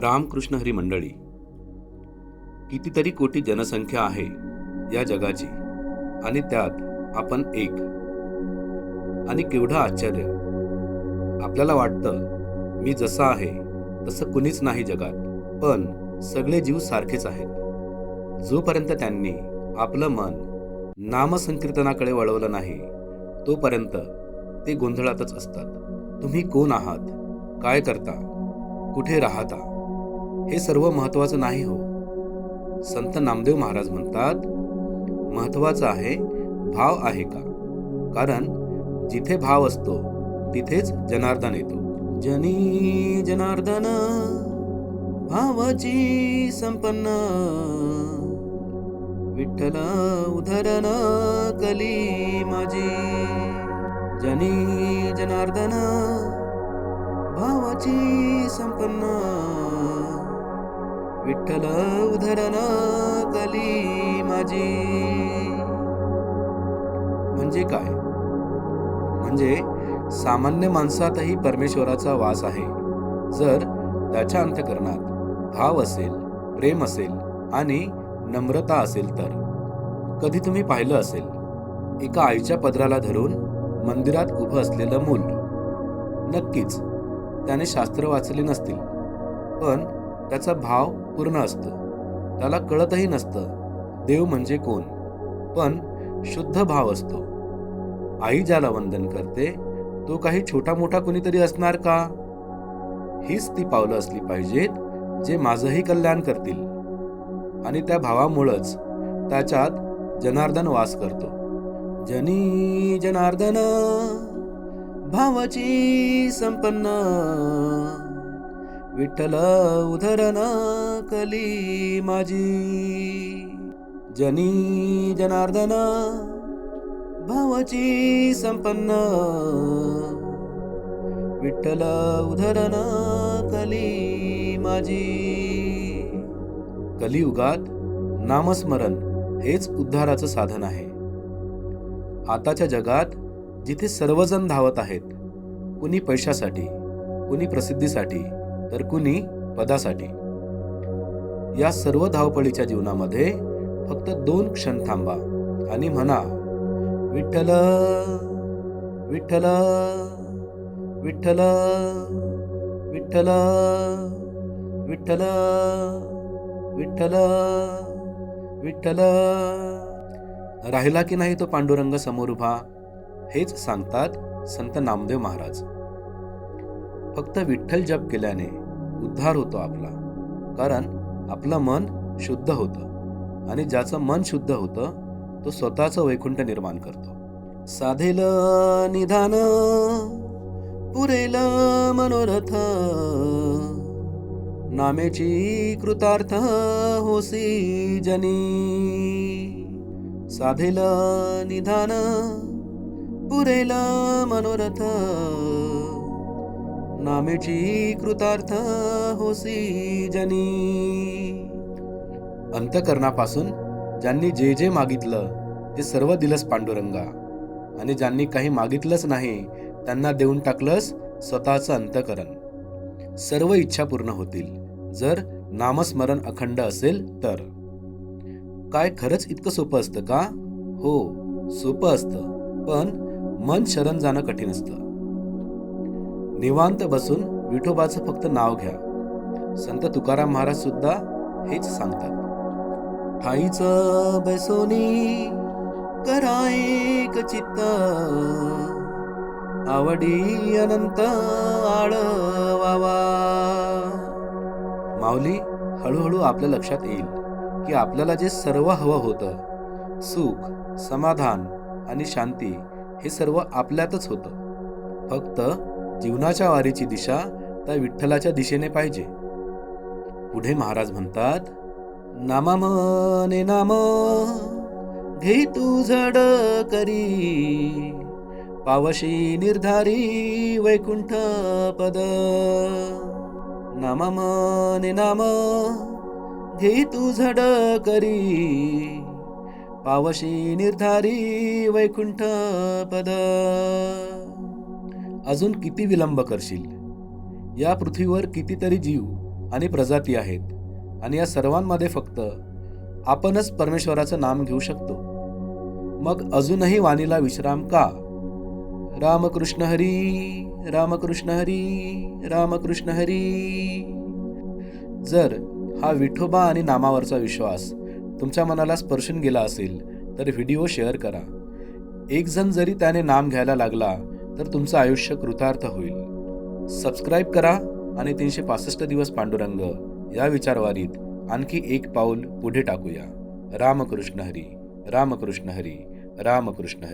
रामकृष्ण हरी मंडळी कितीतरी कोटी जनसंख्या आहे या जगाची आणि त्यात आपण एक. आणि केवढं आश्चर्य. आपल्याला वाटतं मी जसा आहे तसं कुणीच नाही जगात पण सगळे जीव सारखेच आहेत. जोपर्यंत त्यांनी आपलं मन नामसंकीर्तनाकडे वळवलं नाही तोपर्यंत ते गोंधळातच असतात. तुम्ही कोण आहात? काय करता? कुठे राहता? हे सर्व महत्वाचं नाही हो. संत नामदेव महाराज म्हणतात महत्वाचं आहे भाव आहे का? कारण जिथे भाव असतो तिथेच जनार्दन येतो. जनी जनार्दन भावाची संपन्न. विठ्ठल उधरन कली माझी. जनी जनार्दन भावाची संपन्न. विठ्ठल उधरण कली माझी. म्हणजे काय? म्हणजे सामान्य माणसातही परमेश्वराचा वास आहे. जर त्याच्या अंतकरणात भाव असेल प्रेम असेल आणि नम्रता असेल तर? कधी तुम्ही पाहिलं असेल एका आईच्या पदराला धरून मंदिरात उभं असलेलं मूल? नक्कीच त्याने शास्त्र वाचले नसतील. पण त्याचा भाव पूर्ण असतो. त्याला कळतही नसतं देव म्हणजे कोण? पण शुद्ध भाव असतो. आई ज्याला वंदन करते तो काही छोटा मोठा कुणीतरी असणार का? हीच ती पावलं असली पाहिजेत जे माझंही कल्याण करतील. आणि त्या भावामुळंच त्याच्यात जनार्दन वास करतो. जनी जनार्दन भावाची संपन्न. विठ्ठल उधरन कली माझी. जनी जनार्दन भावाची संपन्न. विठ्ठल उधरन कली माझी. कलियुगात नामस्मरण हेच उद्धाराचं साधन आहे. आताच्या जगात जिथे सर्वजण धावत आहेत कुणी पैशासाठी कुणी प्रसिद्धीसाठी तर कुणी पदासाठी. या सर्व धावपळीच्या जीवनामध्ये फक्त दोन क्षण थांबा आणि म्हणा विठ्ठल विठ्ठल विठ्ठल विठ्ठल विठ्ठल विठ्ठल विठ्ठल. राहिला की नाही तो पांडुरंग समोर उभा? हेच सांगतात संत नामदेव महाराज. फक्त विठ्ठल जप केल्याने उद्धार होतो आपला. कारण आपलं मन शुद्ध होतं. आणि ज्याचं मन शुद्ध होतं तो स्वतःचं वैकुंठ निर्माण करतो. साधेल निधान पुरेल मनोरथ. नामेची कृतार्थ होसी जनी. साधेल निधान पुरेल मनोरथ. नामेची कृतार्थ होसी जनी. अंतकरणापासून ज्यांनी जे जे मागितलं ते सर्व दिलंस पांडुरंगा. आणि ज्यांनी काही मागितलंच नाही त्यांना देऊन टाकलंस स्वतःचं अंतकरण. सर्व इच्छा पूर्ण होतील जर नामस्मरण अखंड असेल तर. काय खरंच इतकं सोपं असतं का? हो सोपं असतं पण मन शरण जाणं कठीण असतं. निवांत बसून विठोबाचं फक्त नाव घ्या. संत तुकाराम महाराज सुद्धा हेच सांगतात. ठाईच बैसोनी करायक चित्त. आवडी अनंत आळवावा. माऊली हळूहळू आपल्या लक्षात येईल की आपल्याला जे सर्व हवं होतं सुख समाधान आणि शांती हे सर्व आपल्यातच होतं. फक्त जीवनाच्या वारीची दिशा त्या विठ्ठलाच्या दिशेने पाहिजे. पुढे महाराज म्हणतात नामामने नाम घे तू झड करी. पावशी निर्धारी वैकुंठ पद. नामामने नाम घे तू झड करी. पावशी निर्धारी वैकुंठ पद. अजून किती विलंब करशील? या पृथ्वीवर कितीतरी जीव आणि प्रजाती आहेत आणि या सर्वांमध्ये फक्त आपणच परमेश्वराचं नाम घेऊ शकतो. मग अजूनही वाणीला विश्राम का? रामकृष्ण हरी रामकृष्ण हरी रामकृष्ण हरी. जर हा विठोबा आणि नामावरचा विश्वास तुमच्या मनाला स्पर्शून गेला असेल तर व्हिडिओ शेअर करा. एक जण जरी त्याने नाम घ्यायला लागला तर तुमचं आयुष्य कृतार्थ होईल. सबस्क्राईब करा आणि तीनशे पासष्ट दिवस पांडुरंग या विचारवारीत आणखी एक पाऊल पुढे टाकूया. रामकृष्ण हरी रामकृष्ण हरी रामकृष्ण हरी.